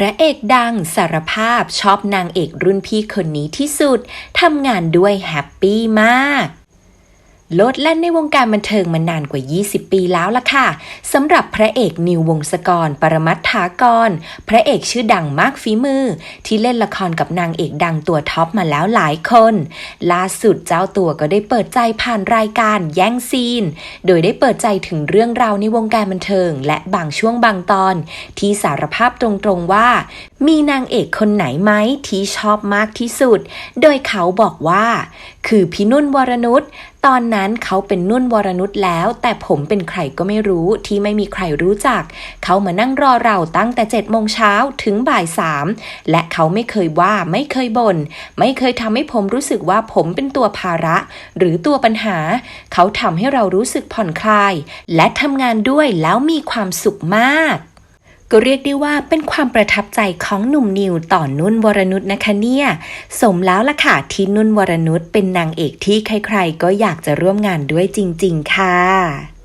พระเอกดังสารภาพชอบนางเอกรุ่นพี่คนนี้ที่สุด ทำงานด้วยแฮปปี้มาก โลดแล่นในวงการบันเทิงมานานกว่า 20 ปีแล้วล่ะค่ะ สำหรับพระเอกนิววงศกร ปรมัตถากร พระเอกชื่อดังมากฝีมือ ที่เล่นละครกับนางเอกดังตัวท็อปมาแล้วหลายคน ล่าสุดเจ้าตัวก็ได้เปิดใจผ่านรายการแย่งซีน โดยได้เปิดใจถึงเรื่องราวในวงการบันเทิง และบางช่วงบางตอน ที่สารภาพตรงๆว่า มีนางเอกคนไหนไหมที่ชอบมากที่สุด โดยเขาบอกว่า คือพี่นุ่นวรนุชตอนนั้นเขาเป็นนุ่นวรนุชแล้ว แต่ผมเป็นใครก็ไม่รู้ที่ไม่มีใครรู้จัก เขามานั่งรอเราตั้งแต่7จ็ดโมงเช้าถึงบ่ายสามและเขาไม่เคยว่าไม่เคยบน่นไม่เคยทำให้ผมรู้สึกว่าผมเป็นตัวภาระ หรือตัวปัญหา เขาทำให้เรารู้สึกผ่อนคลาย และทำงานด้วยแล้วมีความสุขมาก ก็เรียกได้ว่าเป็นความประทับใจของหนุ่มนิวต่อนุ่นวรนุชนะคะเนี่ย สมแล้วล่ะค่ะที่นุ่นวรนุชเป็นนางเอกที่ใครๆ ก็อยากจะร่วมงานด้วยจริง ๆ ค่ะ